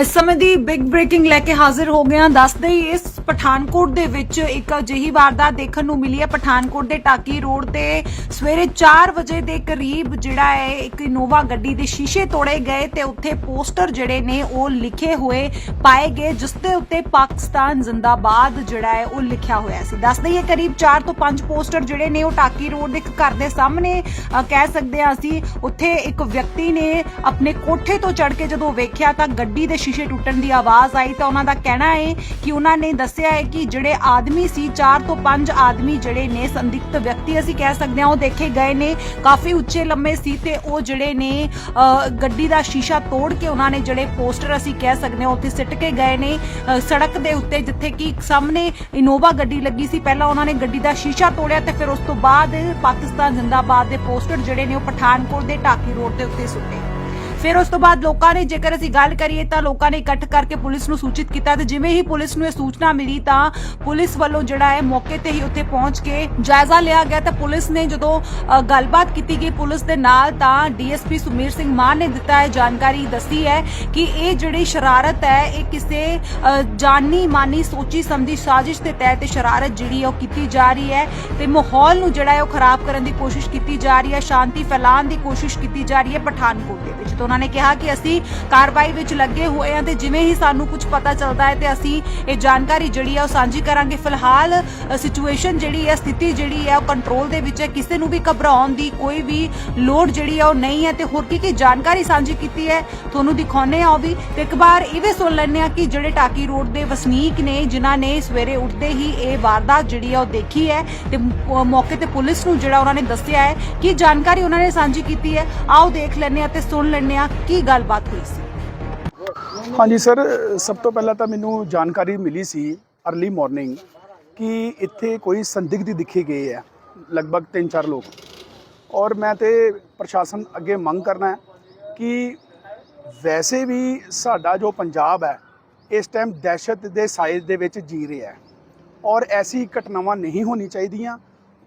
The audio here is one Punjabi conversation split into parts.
ਇਸ ਸਮੇਂ ਦੀ ਬਿਗ ਬ੍ਰੇਕਿੰਗ ਲੈ ਕੇ ਹਾਜ਼ਰ ਹੋ ਗਏ ਹਾਂ। ਦੱਸਦੇ ਹੀ ਇਸ ਪਠਾਨਕੋਟ ਦੇ ਵਿੱਚ ਇੱਕ ਅਜਿਹੀ ਵਾਰਦਾਤ ਦੇਖਣ ਨੂੰ ਮਿਲੀ ਹੈ। ਪਠਾਨਕੋਟ ਦੇ ਟਾਕੀ ਰੋਡ ਤੇ ਸਵੇਰੇ 4 ਵਜੇ ਦੇ ਕਰੀਬ ਜਿਹੜਾ ਹੈ, ਇੱਕ ਇਨੋਵਾ ਗੱਡੀ ਦੇ ਸ਼ੀਸ਼ੇ ਤੋੜੇ ਗਏ ਤੇ ਉੱਥੇ ਪੋਸਟਰ ਜਿਹੜੇ ਨੇ ਉਹ ਲਿਖੇ ਹੋਏ ਪਾਏ ਗਏ, ਜਿਸ ਦੇ ਉੱਤੇ ਪਾਕਿਸਤਾਨ ਜ਼ਿੰਦਾਬਾਦ ਜਿਹੜਾ ਹੈ, ਉਹ ਲਿਖਿਆ ਹੋਇਆ ਸੀ। ਦੱਸਦੇ ਹੀ ਕਰੀਬ 4 ਤੋਂ 5 ਪੋਸਟਰ ਜਿਹੜੇ ਨੇ ਉਹ ਟਾਕੀ ਰੋਡ ਦੇ ਇੱਕ ਘਰ ਦੇ ਸਾਹਮਣੇ ਕਹਿ ਸਕਦੇ ਹਾਂ ਅਸੀਂ, ਉੱਥੇ ਇੱਕ ਵਿਅਕਤੀ ਨੇ ਆਪਣੇ ਕੋਠੇ ਤੋਂ ਚੜ ਕੇ ਜਦੋਂ ਵੇਖਿਆ ਤਾਂ ਗੱਡੀ ਦੇ ਸ਼ੀਸ਼ੇ ਟੁੱਟਣ ਦੀ ਆਵਾਜ਼ ਆਈ ਤਾਂ ਉਹਨਾਂ ਦਾ ਕਹਿਣਾ ਹੈ ਕਿ ਉਹਨਾਂ ਨੇ ਦੱਸਿਆ ਹੈ ਕਿ ਜਿਹੜੇ ਆਦਮੀ ਸੀ 4 ਤੋਂ 5 ਆਦਮੀ ਜਿਹੜੇ ਨੇ ਸੰਦਿਗਧ ਵਿਅਕਤੀ ਅਸੀਂ ਕਹਿ ਸਕਦੇ ਹਾਂ ਉਹ ਦੇਖੇ ਗਏ ਨੇ ਕਾਫੀ ਉੱਚੇ ਲੰਮੇ ਸੀ ਤੇ ਉਹ ਜਿਹੜੇ ਨੇ ਅ, ਗੱਡੀ ਦਾ ਸ਼ੀਸ਼ਾ ਤੋੜ ਕੇ ਉਹਨਾਂ ਨੇ ਜਿਹੜੇ ਪੋਸਟਰ ਅਸੀਂ ਕਹਿ ਸਕਦੇ ਹਾਂ ਉੱਥੇ ਸਿੱਟ ਕੇ ਗਏ ਨੇ ਸੜਕ ਦੇ ਉੱਤੇ ਜਿੱਥੇ ਕਿ ਸਾਹਮਣੇ ਇਨੋਵਾ ਗੱਡੀ ਲੱਗੀ ਸੀ। ਪਹਿਲਾਂ ਉਹਨਾਂ ਨੇ ਗੱਡੀ ਦਾ ਸ਼ੀਸ਼ਾ ਤੋੜਿਆ ਤੇ ਫਿਰ ਉਸ ਤੋਂ ਬਾਅਦ ਪਾਕਿਸਤਾਨ ਜ਼ਿੰਦਾਬਾਦ ਦੇ ਪੋਸਟਰ ਜਿਹੜੇ ਨੇ ਉਹ ਪਠਾਨਕੋਟ ਦੇ ਟਾਕੀ ਰੋਡ ਦੇ ਉੱਤੇ ਸੁੱਟੇ। ਫਿਰ ਉਸ ਤੋਂ ਬਾਅਦ ਲੋਕਾਂ ਨੇ ਜੇਕਰ ਅਸੀਂ ਗੱਲ ਕਰੀਏ ਤਾਂ ਲੋਕਾਂ ਨੇ ਇਕੱਠ ਕਰਕੇ ਪੁਲਿਸ ਨੂੰ ਸੂਚਿਤ ਕੀਤਾ ਤੇ ਜਿਵੇਂ ਹੀ ਪੁਲਿਸ ਨੂੰ ਇਹ ਸੂਚਨਾ ਮਿਲੀ ਤਾਂ ਪੁਲਿਸ ਵੱਲੋਂ ਜਿਹੜਾ ਹੈ ਮੌਕੇ ਤੇ ਹੀ ਉੱਥੇ ਪਹੁੰਚ ਕੇ ਜਾਇਜ਼ਾ ਲਿਆ ਗਿਆ ਤਾਂ ਪੁਲਿਸ ਨੇ ਜਦੋਂ ਗੱਲਬਾਤ ਕੀਤੀ ਗਈ ਪੁਲਿਸ ਦੇ ਨਾਲ ਤਾਂ ਡੀਐਸਪੀ ਸੁਮੀਰ ਸਿੰਘ ਮਾਨ ਨੇ ਦਿੱਤਾ ਹੈ ਜਾਣਕਾਰੀ ਦੱਸੀ ਹੈ ਕਿ ਇਹ ਜਿਹੜੀ ਸ਼ਰਾਰਤ ਹੈ, ਇਹ ਕਿਸੇ ਜਾਨੀ ਮਾਨੀ ਸੋਚੀ ਸਮਝੀ ਸਾਜ਼ਿਸ਼ ਦੇ ਤਹਿਤ ਸ਼ਰਾਰਤ ਜਿਹੜੀ ਹੈ ਉਹ ਕੀਤੀ ਜਾ ਰਹੀ ਹੈ ਤੇ ਮਾਹੌਲ ਨੂੰ ਜਿਹੜਾ ਹੈ ਉਹ ਖਰਾਬ ਕਰਨ ਦੀ ਕੋਸ਼ਿਸ਼ ਕੀਤੀ ਜਾ ਰਹੀ ਹੈ, ਸ਼ਾਂਤੀ ਫੈਲਾਉਣ ਦੀ ਕੋਸ਼ਿਸ਼ ਕੀਤੀ ਜਾ ਰਹੀ ਹੈ ਪਠਾਨਕੋਟ ਦੇ ਵਿੱਚ। ਤਾਂ ਉਹਨਾਂ ਨੇ ਕਿਹਾ ਕਿ ਅਸੀਂ ਕਾਰਵਾਈ ਵਿੱਚ ਲੱਗੇ ਹੋਏ ਹਾਂ ਤੇ ਜਿਵੇਂ ਹੀ ਸਾਨੂੰ ਕੁਝ ਪਤਾ ਚੱਲਦਾ ਹੈ ਤੇ ਅਸੀਂ ਇਹ ਜਾਣਕਾਰੀ ਜਿਹੜੀ ਹੈ ਉਹ ਸਾਂਝੀ ਕਰਾਂਗੇ। ਫਿਲਹਾਲ ਸਿਚੁਏਸ਼ਨ ਜਿਹੜੀ ਹੈ, ਸਥਿਤੀ ਜਿਹੜੀ ਹੈ, ਉਹ ਕੰਟਰੋਲ ਦੇ ਵਿੱਚ ਹੈ। ਕਿਸੇ ਨੂੰ ਵੀ ਘਬਰਾਉਣ ਦੀ ਕੋਈ ਵੀ ਲੋੜ ਜਿਹੜੀ ਹੈ ਉਹ ਨਹੀਂ ਹੈ ਤੇ ਹੋਰ ਕੀ ਕੀ ਜਾਣਕਾਰੀ ਸਾਂਝੀ ਕੀਤੀ ਹੈ, ਤੁਹਾਨੂੰ ਦਿਖਾਉਨੇ ਆ ਉਹ ਵੀ। ਤੇ ਇੱਕ ਵਾਰ ਇਹ ਵੀ ਸੁਣ ਲੈਂਦੇ ਆ ਕਿ ਜਿਹੜੇ ਟਾਕੀ ਰੋਡ ਦੇ ਵਸਨੀਕ ਨੇ, ਜਿਨ੍ਹਾਂ ਨੇ ਸਵੇਰੇ ਉੱਠਦੇ ਹੀ ਇਹ ਵਾਰਦਾਤ ਜਿਹੜੀ ਹੈ ਉਹ ਦੇਖੀ ਹੈ ਤੇ ਮੌਕੇ ਤੇ ਪੁਲਿਸ ਨੂੰ ਜਿਹੜਾ ਉਹਨਾਂ ਨੇ ਦੱਸਿਆ ਹੈ, ਕਿ ਜਾਣਕਾਰੀ ਉਹਨਾਂ ਨੇ ਸਾਂਝੀ ਕੀਤੀ ਹੈ, ਆਓ ਦੇਖ ਲੈਂਦੇ ਆ ਤੇ ਸੁਣ ਲੈਂਦੇ ਆ, ਕੀ ਗੱਲਬਾਤ ਹੋਈ ਸੀ? ਹਾਂਜੀ ਸਰ, ਸਭ ਤੋਂ ਪਹਿਲਾਂ ਤਾਂ ਮੈਨੂੰ ਜਾਣਕਾਰੀ ਮਿਲੀ ਸੀ अर्ਲੀ ਮਾਰਨਿੰਗ ਕਿ ਇੱਥੇ ਕੋਈ ਸੰਦਿਗਧ ਦਿਖੇ ਗਏ ਆ, ਲਗਭਗ 3-4 ਲੋਕ। ਔਰ ਮੈਂ ਤੇ ਪ੍ਰਸ਼ਾਸਨ ਅੱਗੇ ਮੰਗ ਕਰਨਾ ਹੈ ਕਿ ਵੈਸੇ ਵੀ ਸਾਡਾ ਜੋ ਪੰਜਾਬ ਹੈ, ਇਸ ਟਾਈਮ ਦਹਿਸ਼ਤ ਦੇ ਸਾਇਜ਼ ਦੇ ਵਿੱਚ ਜੀ ਰਿਹਾ ਹੈ। ਔਰ ਐਸੀ ਘਟਨਾਵਾਂ ਨਹੀਂ ਹੋਣੀ ਚਾਹੀਦੀਆਂ।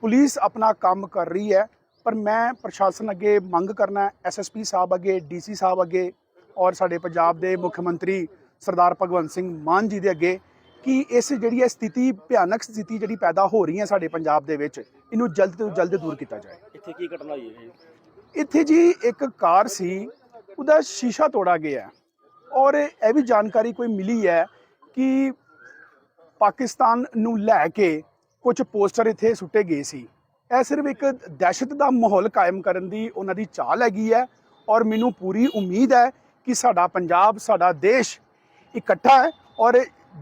ਪੁਲਿਸ ਆਪਣਾ ਕੰਮ ਕਰ ਰਹੀ ਹੈ। ਪਰ ਮੈਂ ਪ੍ਰਸ਼ਾਸਨ ਅੱਗੇ ਮੰਗ ਕਰਨਾ ਐਸਐਸਪੀ ਸਾਹਿਬ ਅੱਗੇ ਡੀਸੀ ਸਾਹਿਬ ਅੱਗੇ ਔਰ ਸਾਡੇ ਪੰਜਾਬ ਦੇ ਮੁੱਖ ਮੰਤਰੀ ਸਰਦਾਰ ਭਗਵੰਤ ਸਿੰਘ ਮਾਨ ਜੀ ਦੇ ਅੱਗੇ ਕਿ ਇਸ ਜਿਹੜੀ ਹੈ ਸਥਿਤੀ ਭਿਆਨਕ ਸਥਿਤੀ ਜਿਹੜੀ ਪੈਦਾ ਹੋ ਰਹੀ ਹੈ ਸਾਡੇ ਪੰਜਾਬ ਦੇ ਵਿੱਚ ਇਹਨੂੰ ਜਲਦ ਤੋਂ ਜਲਦ ਦੂਰ ਕੀਤਾ ਜਾਏ ਇੱਥੇ ਕੀ ਘਟਨਾ ਹੋਈ ਹੈ ਇੱਥੇ ਜੀ ਇੱਕ ਕਾਰ ਸੀ ਉਹਦਾ ਸ਼ੀਸ਼ਾ ਤੋੜਾ ਗਿਆ। ਔਰ ਇਹ ਵੀ ਜਾਣਕਾਰੀ ਕੋਈ ਮਿਲੀ ਹੈ ਕਿ ਪਾਕਿਸਤਾਨ ਨੂੰ ਲੈ ਕੇ ਕੁਝ ਪੋਸਟਰ ਇੱਥੇ ਸੁੱਟੇ ਗਏ ਸੀ ਇਹ ਸਿਰਫ ਇੱਕ ਦਹਿਸ਼ਤ ਦਾ ਮਾਹੌਲ ਕਾਇਮ ਕਰਨ ਦੀ ਉਹਨਾਂ ਦੀ ਚਾਲ ਹੈਗੀ ਹੈ ਔਰ ਮੈਨੂੰ ਪੂਰੀ ਉਮੀਦ ਹੈ ਕਿ ਸਾਡਾ ਪੰਜਾਬ ਸਾਡਾ ਦੇਸ਼ ਇਕੱਠਾ ਹੈ ਔਰ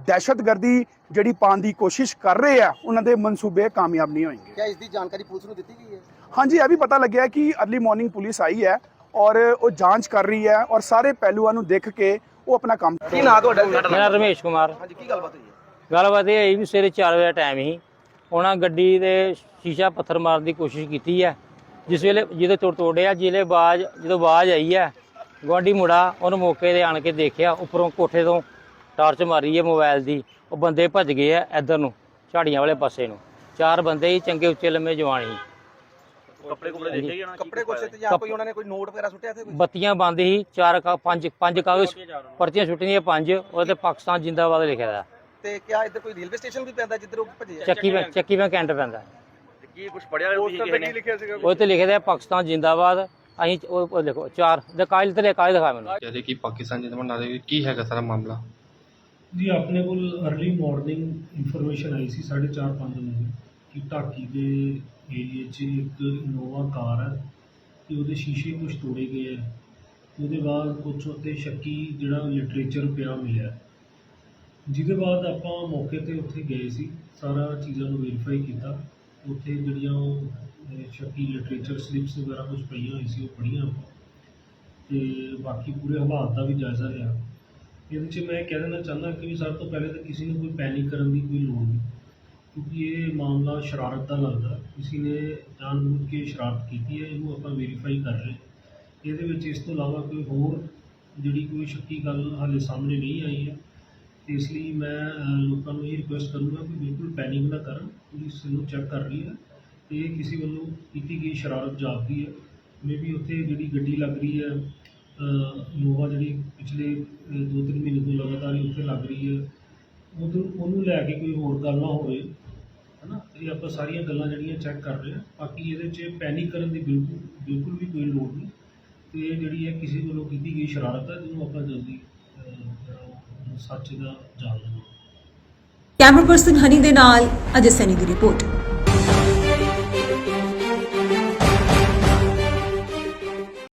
ਦਹਿਸ਼ਤਗਰਦੀ ਜਿਹੜੀ ਪਾਉਣ ਦੀ ਕੋਸ਼ਿਸ਼ ਕਰ ਰਹੇ ਆ ਉਹਨਾਂ ਦੇ ਮਨਸੂਬੇ ਕਾਮਯਾਬ ਨਹੀਂ ਹੋਣਗੇ ਕਿਆ ਇਸ ਦੀ ਜਾਣਕਾਰੀ ਪੁਲਿਸ ਨੂੰ ਦਿੱਤੀ ਗਈ ਹੈ? ਹਾਂਜੀ ਇਹ ਵੀ ਪਤਾ ਲੱਗਿਆ ਕਿ अर्ਲੀ ਮਾਰਨਿੰਗ ਪੁਲਿਸ ਆਈ ਹੈ ਔਰ ਉਹ ਜਾਂਚ ਕਰ ਰਹੀ ਹੈ ਔਰ ਸਾਰੇ ਪਹਿਲੂਆਂ ਨੂੰ ਦੇਖ ਕੇ ਉਹ ਆਪਣਾ ਕੰਮ ਕੀ ਨਾਂ ਤੁਹਾਡਾ? ਮੇਰਾ ਰਮੇਸ਼ ਕੁਮਾਰ। ਹਾਂਜੀ ਕੀ ਗੱਲਬਾਤ ਹੋਈ ਹੈ? ਗੱਲਬਾਤ ਇਹ ਹੋਈ ਵੀ ਸਵੇਰੇ 4 ਵਜੇ ਟਾਈਮ ਸੀ। ਉਹਨਾਂ ਗੱਡੀ ਦੇ ਸ਼ੀਸ਼ਾ ਪੱਥਰ ਮਾਰਨ ਦੀ ਕੋਸ਼ਿਸ਼ ਕੀਤੀ ਹੈ। ਜਿਸ ਵੇਲੇ ਜਦੋਂ ਤੋੜ ਤੋੜਿਆ ਜਿਹੜੇ ਬਾਜ ਜਦੋਂ ਆਵਾਜ਼ ਆਈ ਹੈ ਗੁਆਂਢੀ ਮੁੰਡਾ ਉਹਨੂੰ ਮੌਕੇ ਤੇ ਆਣ ਕੇ ਦੇਖਿਆ ਉੱਪਰੋਂ ਕੋਠੇ ਤੋਂ ਟਾਰਚ ਮਾਰੀ ਹੈ ਮੋਬਾਈਲ ਦੀ। ਉਹ ਬੰਦੇ ਭੱਜ ਗਏ ਆ ਇੱਧਰ ਨੂੰ ਝਾੜੀਆਂ ਵਾਲੇ ਪਾਸੇ ਨੂੰ। ਚਾਰ ਬੰਦੇ ਹੀ ਚੰਗੇ ਉੱਚੇ ਲੰਮੇ ਜਵਾਨ ਸੀ। ਕੱਪੜੇ ਕੁਪੜੇ ਦੇਖੇ ਜਾਣਾ ਕੱਪੜੇ ਕੋਸੇ ਤੇ ਜਾਂ ਕੋਈ ਉਹਨਾਂ ਨੇ ਕੋਈ ਨੋਟ ਵਗੈਰਾ ਸੁੱਟਿਆ ਇੱਥੇ ਕੋਈ? ਬੱਤੀਆਂ ਬੰਦ ਸੀ ਚਾਰ ਕਾ ਪੰਜ ਪੰਜ ਕਾਗਜ਼ ਪਰਚੀਆਂ ਛੁੱਟੀਆਂ ਪੰਜ ਉਹਦੇ ਪਾਕਿਸਤਾਨ ਜਿੰਦਾਬਾਦ ਲਿਖਿਆ ਦਾ ਤੇ ਕਿਆ ਇੱਧਰ ਕੋਈ ਰੇਲਵੇ ਸਟੇਸ਼ਨ ਵੀ ਪੈਂਦਾ ਜਿੱਧਰ ਉਹ ਭੱਜੇ ਆ? ਚੱਕੀ ਬੈਂ- ਚੱਕੀ ਮੈਂ ਕੈਂਟ ਪੈਂਦਾ। ਕੀ ਕੁਝ ਪੜਿਆ ਹੋਇਆ ਤੁਸੀਂ ਕਿਸੇ ਨੇ? ਲਿਖਿਆ ਸੀਗਾ ਉਹ ਤੇ ਲਿਖਿਆ ਹੈ ਪਾਕਿਸਤਾਨ ਜਿੰਦਾਬਾਦ ਅਸੀਂ ਉਹ ਉਹ ਦੇਖੋ ਚਾਰ ਦੇ ਕਾਗਜ਼ ਤੇ ਕਾਗਜ਼ ਦਿਖਾ ਮੈਨੂੰ। ਜੈਸੇ ਕਿ ਪਾਕਿਸਤਾਨ ਜਿੰਦਾ ਮੰਡਾ ਦੇ ਕੀ ਹੈਗਾ ਸਾਰਾ ਮਾਮਲਾ? ਜੀ ਆਪਣੇ ਕੋਲ अर्ਲੀ ਮਾਰਨਿੰਗ ਇਨਫੋਰਮੇਸ਼ਨ ਆਈ ਸੀ 4:30 5 ਵਜੇ ਕਿ ਢਾਕੀ ਦੇ ਏਰੀਏ 'ਚ ਇੱਕ ਇਨੋਵਾ ਕਾਰ ਹੈ ਤੇ ਉਹਦੇ ਸ਼ੀਸ਼ੇ ਕੁਝ ਤੋੜੇ ਗਏ ਹੈ। ਉਹਦੇ ਬਾਅਦ ਕੁਝ ਉੱਤੇ ਸ਼ੱਕੀ ਜਿਹੜਾ ਲਿਟਰੇਚਰ ਪਿਆ ਮਿਲਿਆ ਜਿਹਦੇ ਬਾਅਦ ਆਪਾਂ ਮੌਕੇ ਤੇ ਉੱਥੇ ਗਏ ਸੀ ਸਾਰਾ ਚੀਜ਼ਾਂ ਨੂੰ ਵੈਰੀਫਾਈ ਕੀਤਾ। ਉੱਥੇ ਜਿਹੜੀਆਂ ਉਹ ਅਹ, ਸ਼ੱਕੀ ਲਿਟਰੇਚਰ ਸਲਿੱਪਸ ਵਗੈਰਾ ਕੁਝ ਪਈਆਂ ਹੋਈ ਸੀ ਉਹ ਪੜ੍ਹੀਆਂ ਆਪਾਂ। ਤੇ ਬਾਕੀ ਪੂਰੇ ਹਾਲਾਤ ਦਾ ਵੀ ਜਾਇਜ਼ਾ ਲਿਆ। ਇਹਦੇ 'ਚ ਮੈਂ ਕਹਿ ਦੇਣਾ ਚਾਹੁੰਦਾ ਕਿ ਸਭ ਤੋਂ ਪਹਿਲੇ ਤਾਂ ਕਿਸੇ ਨੂੰ ਕੋਈ ਪੈਨਿਕ ਕਰਨ ਦੀ ਕੋਈ ਲੋੜ ਨਹੀਂ। ਕਿਉਂਕਿ ਇਹ ਮਾਮਲਾ ਸ਼ਰਾਰਤ ਦਾ ਲੱਗਦਾ। ਕਿਸੇ ਨੇ ਜਾਣਬੁੱਝ ਕੇ ਸ਼ਰਾਰਤ ਕੀਤੀ ਹੈ ਇਹਨੂੰ ਆਪਾਂ ਵੈਰੀਫਾਈ ਕਰ ਰਹੇ ਇਹਦੇ ਵਿੱਚ ਇਸ ਤੋਂ ਇਲਾਵਾ ਕੋਈ ਹੋਰ ਜਿਹੜੀ ਕੋਈ ਸ਼ੱਕੀ ਗੱਲ ਹਾਲੇ ਸਾਹਮਣੇ ਨਹੀਂ ਆਈ ਹੈ। ਤੇ ਇਸ ਲਈ ਮੈਂ ਲੋਕਾਂ ਨੂੰ ਇਹ ਰਿਕੁਐਸਟ ਕਰੂੰਗਾ ਕਿ ਬਿਲਕੁਲ ਪੈਨਿਕ ਨਾ ਕਰਨ ਪੁਲਿਸ ਨੂੰ ਚੈੱਕ ਕਰ ਰਹੀ ਹੈ ਤੇ ਕਿਸੇ ਵੱਲੋਂ ਕੀਤੀ ਗਈ ਸ਼ਰਾਰਤ ਜਾਪਦੀ ਹੈ। ਮੇਬੀ ਉੱਥੇ ਜਿਹੜੀ ਗੱਡੀ ਲੱਗ ਰਹੀ ਹੈ ਇਨੋਵਾ ਜਿਹੜੀ ਪਿਛਲੇ ਅਹ, ਦੋ ਤਿੰਨ ਮਹੀਨੇ ਤੋਂ ਲਗਾਤਾਰ ਹੀ ਉੱਥੇ ਲੱਗ ਰਹੀ ਹੈ। ਉਦੋਂ ਉਹਨੂੰ ਲੈ ਕੇ ਕੋਈ ਹੋਰ ਗੱਲ ਨਾ ਹੋਵੇ ਹਨਾ? ਇਹ ਆਪਾਂ ਸਾਰੀਆਂ ਗੱਲਾਂ ਜਿਹੜੀਆਂ ਚੈੱਕ ਕਰ ਰਹੇ ਹਾਂ। ਬਾਕੀ ਇਹਦੇ 'ਚ ਪੈਨਿਕ ਕਰਨ ਦੀ ਬਿਲਕੁਲ ਬਿਲਕੁਲ ਵੀ ਕੋਈ ਲੋੜ ਨਹੀਂ। ਤੇ ਇਹ ਜਿਹੜੀ ਹੈ ਕਿਸੇ ਵੱਲੋਂ ਕੀਤੀ ਗਈ ਸ਼ਰਾਰਤ ਹੈ ਜਿਹਨੂੰ ਆਪਾਂ ਜਲਦੀ ਸੱਚ ਦਾ ਜਾਣ। ਕੈਮਰਾ ਪਰਸਨ ਹਨੀ ਦੇ ਨਾਲ ਅਜੇ ਸੈਨੀ ਦੀ ਰਿਪੋਰਟ।